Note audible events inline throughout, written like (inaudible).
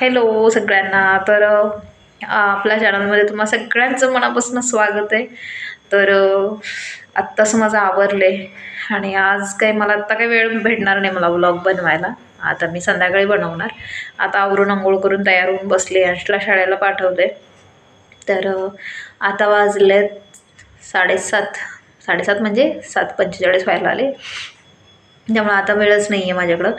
Hello सगळ्यांना. तर आपल्या चॅनलमध्ये तुम्हा सगळ्यांचं मनापासून स्वागत आहे. तर आत्ताच माझं आवरलं आहे आणि आज काही मला आत्ता काही वेळ भेटणार नाही मला व्लॉग बनवायला. आता मी संध्याकाळी बनवणार. आता आवरून आंघोळ करून तयार होऊन बसले अंशला शाळेला पाठवले तर आता वाजलेत साडेसात. साडेसात म्हणजे सात पंचेचाळीस व्हायला आले. त्यामुळे आता वेळच नाही आहे माझ्याकडं.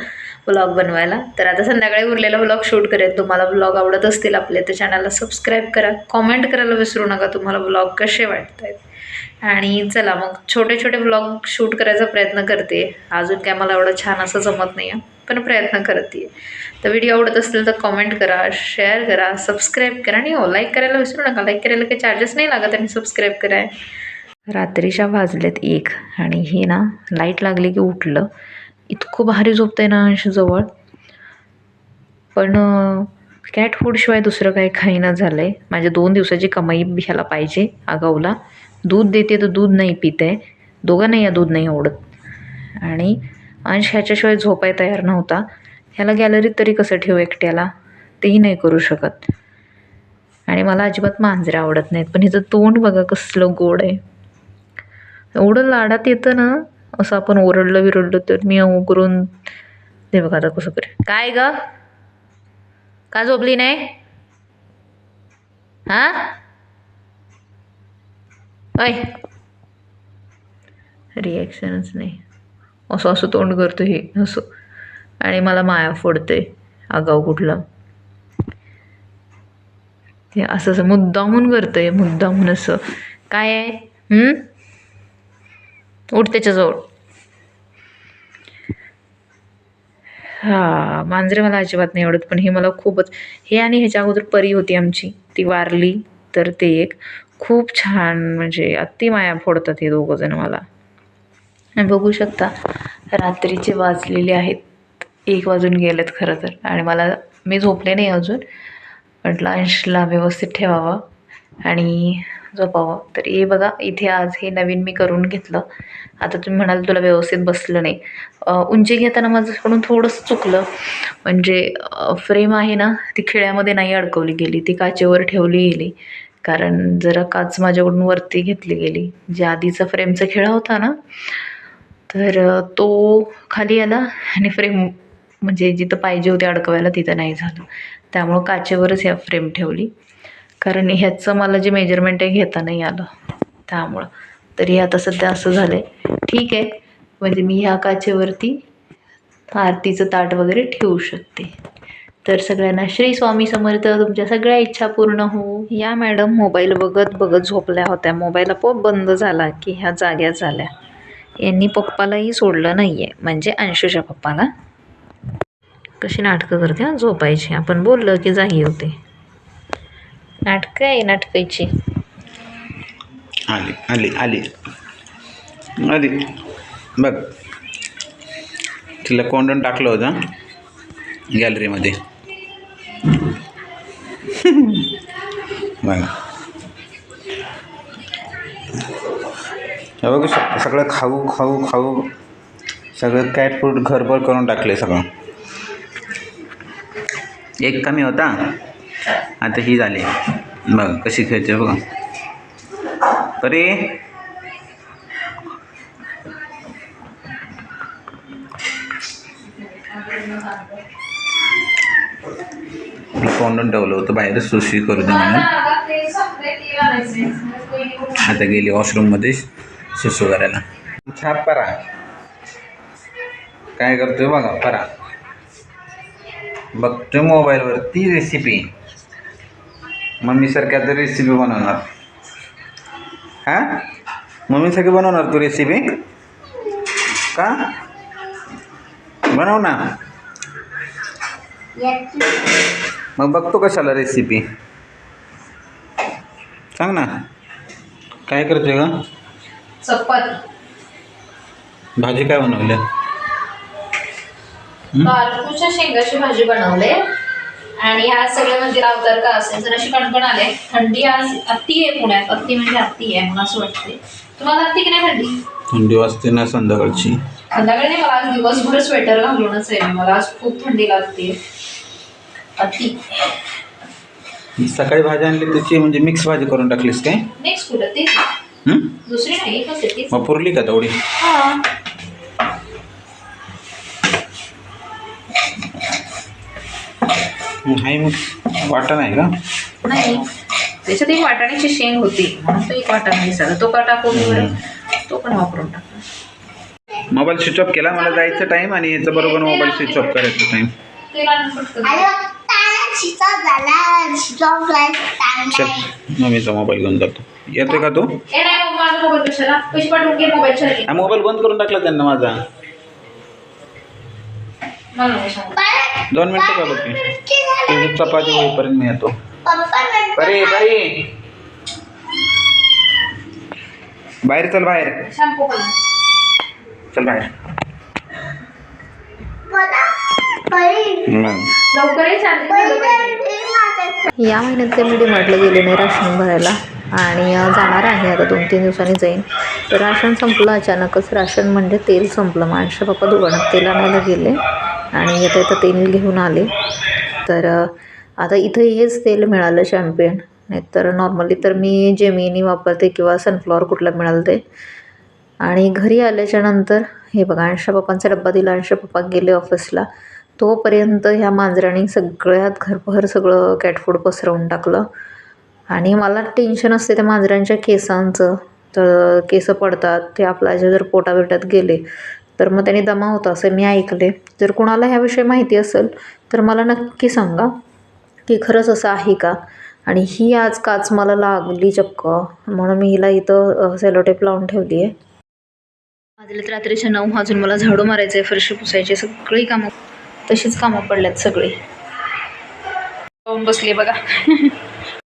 व्लॉग बनवायला. तर आता संध्याकाळी उरलेला व्लॉग शूट करेन तुम्हाला व्लॉग आवडत असतील आपले तर चॅनलला सबस्क्राईब करा. कॉमेंट करायला विसरू नका. तुम्हाला व्लॉग कसे वाटत आहेत आणि चला मग छोटे छोटे व्लॉग शूट करायचा प्रयत्न करते. अजून काय मला एवढं छान असं जमत नाही आहे पण प्रयत्न करते. तर व्हिडिओ आवडत असतील तर कॉमेंट करा शेअर करा सबस्क्राईब करा आणि हो लाईक करायला विसरू नका. लाईक करायला काही चार्जेस नाही लागत आणि सबस्क्राईब कराय. रात्रीच्या वाजलेत एक आणि हे ना लाइट लागली की उठलं. इतकं भारी झोपतंय ना अंश जवळ. पण कॅट फूडशिवाय दुसरं काही खाईना झालं आहे माझ्या दोन दिवसाची कमाई ह्याला पाहिजे आगाऊला. दूध देते तर दूध नाही पित. आहे दोघांनाही या दूध नाही आवडत. आणि अंश ह्याच्याशिवाय झोपाय तयार नव्हता. ह्याला गॅलरीत तरी कसं ठेवू एकट्याला? तेही नाही करू शकत. आणि मला अजिबात मांजरे आवडत नाहीत. पण हिचं तोंड बघा कसलं गोड आहे. एवढं लाडात येतं ना असं आपण ओरडलं विरडलं तर मी अहो करून बघा आता कसं करे काय ग? का झोपली नाही? हां? ऐ रिॲक्शनच नाही. असं असं तोंड करतो हे असं. आणि मला माया फोडते आगाव कुठला. हे असं असं मुद्दामून करतंय मुद्दामून असं. काय आहे? उठ त्याच्याजवळ. हां मांजरे मला अजिबात नाही आवडत पण हे मला खूपच हे आणि ह्याच्या अगोदर परी होती आमची ती वारली तर ते एक खूप छान म्हणजे अति माया फोडतात हे दोघं जण मला. बघू शकता रात्रीचे वाजलेले आहेत एक वाजून गेलेत खरं तर. आणि मला मी झोपले नाही अजून म्हटलं अंशला व्यवस्थित ठेवावा. आणि झोपावं. तर हे बघा इथे आज हे नवीन मी करून घेतलं. आता तुम्ही म्हणाल तुला व्यवस्थित बसलं नाही. उंची घेताना माझ्याकडून थोडंसं चुकलं. म्हणजे फ्रेम आहे ना ती खिळ्यामध्ये नाही अडकवली गेली. ती काचेवर ठेवली गेली. कारण जरा काच माझ्याकडून वरती घेतली गेली. जे आधीचा फ्रेमचा खिळा होता ना तर तो खाली आला आणि फ्रेम म्हणजे जिथं पाहिजे होते अडकवायला तिथं नाही झालं. त्यामुळं काचेवरच ह्या फ्रेम ठेवली. कारण ह्याचं मला जे मेजरमेंट आहे घेता नाही आलं. त्यामुळं. तरी आता सध्या असं झालं आहे ठीक आहे. म्हणजे मी ह्या काचेवरती आरतीचं ताट वगैरे ठेवू शकते. तर सगळ्यांना श्री स्वामी समर्थ तुमच्या सगळ्या इच्छा पूर्ण हो. या मॅडम मोबाईल बघत बघत झोपल्या होत्या. मोबाईल आपोआप बंद झाला की ह्या जाग्या झाल्या. यांनी पप्पालाही सोडलं नाही आहे म्हणजे अंशूच्या पप्पाला. कशी नाटकं करते झोपायची. आपण बोललं की जागी होते. नाटकं आहे नाटकाची आली आली आली. आली. बघ. तिला कोंडून टाकलं होतं गॅलरीमध्ये. बघा. बघू शकता सगळं खाऊ खाऊ खाऊ. सगळं कॅट फूड घरभर करून टाकले सगळं. एक कमी होता? आता ही झाली. बघ कशी खेळते बघा. अरे मी ठेवलं होतं बाहेर सुशी करू दे म्हणून. आता गेली वॉशरूममध्ये सुसू करायला. छाप परा. काय करतोय बघा परा. बघतोय मोबाईलवर ती रेसिपी मम्मीसारख्या तर रेसिपी बनवणार. हां? मम्मीसाठी बनवणार तू रेसिपी का? बनव ना. मग बघतो कशाला रेसिपी सांग ना. काय करते का चपाती. भाजी काय बनवल्या शेंगाची भाजी बनवले. आणि आज सगळे म्हणजे अवतार का असेल जर अशी कणकण आले थंडी आज अति आहे पुण्यात. अति म्हणजे अति आहे मला असं वाटते तुम्हाला अति की नाही थंडी? थंडी वाजते ना संध्याकाळची. संध्याकाळी नाही मला आज दिवसभर स्वेटर घालूनच आहे मला आज खूप थंडी लागते. अति. सकाळी भाजी आणली त्याची म्हणजे मिक्स भाजी करून टाकलीस काय? नेक्स्ट कुठं? तीच हं? दुसरी नाही एकच आहे तीच मग पुरली का तेवढी? हा. आहे मग वाटा नाही का? नाही. त्याच्यात एक वाटाण्याची शेंग होती. म्हणून तो एक वाटाणा दिसायला तो का टाकून तो पण वापरून टाकला मोबाईल स्विच ऑफ केला मला जायचं टाइम आणि याचं बरोबर मोबाईल स्विच ऑफ करायचं चल मम्मीचा मोबाईल घेऊन जातो. येतोय का तो? नाही मोबाईल कशाला पैसे पाठवून घे मोबाईल चार्जिंग हा मोबाईल बंद करून टाकला त्यांना माझा. दोन मिनिटं झालं की तुझी चपाती होईपर्यंत मी येतो बरे बरे बाहेर चल बाहेर. शॅम्पू पण. चल बाहेर. ये महिन्यात काही मी डीमार्टला गेले नाही राशन भरायला. आणि अ, जाणार आहे आता दोन तीन दिवसांनी जाईन. तर राशन संपलं अचानकच. राशन म्हणजे तेल संपलं. माणसं पप्पा दुकानात तेल आणायला गेले. आणि येता येतं तेल घेऊन आले. तर आता इथं हेच तेल मिळालं शॅम्पेन नाहीतर नॉर्मली तर मी जेमिनी वापरते किंवा सनफ्लॉवर कुठलं मिळालं ते. आणि घरी आल्याच्यानंतर हे बघा अंशा पप्पांचा डब्बा दिला अंशा पप्पा गेले ऑफिसला तोपर्यंत ह्या मांजराने सगळ्यात घरभर सगळं कॅटफूड पसरवून टाकलं. आणि मला टेन्शन असते त्या मांजरांच्या केसांचं. तर केस पडतात ते आपल्या जर पोटाबिटात गेले तर मग त्याने दमा होता असं मी ऐकले. जर कुणाला ह्याविषयी माहिती असेल तर मला नक्की सांगा की खरंच असं आहे का? आणि ही आज काच मला लागली चक्क. म्हणून मी हिला इथं सेलोटेप लावून ठेवली आहे वाजलेत रात्रीचे नऊ वाजून मला झाडू मारायचं आहे फरशी पुसायची सगळी कामं तशीच कामं पडल्यात सगळी. पाहून बसली बघा. (laughs)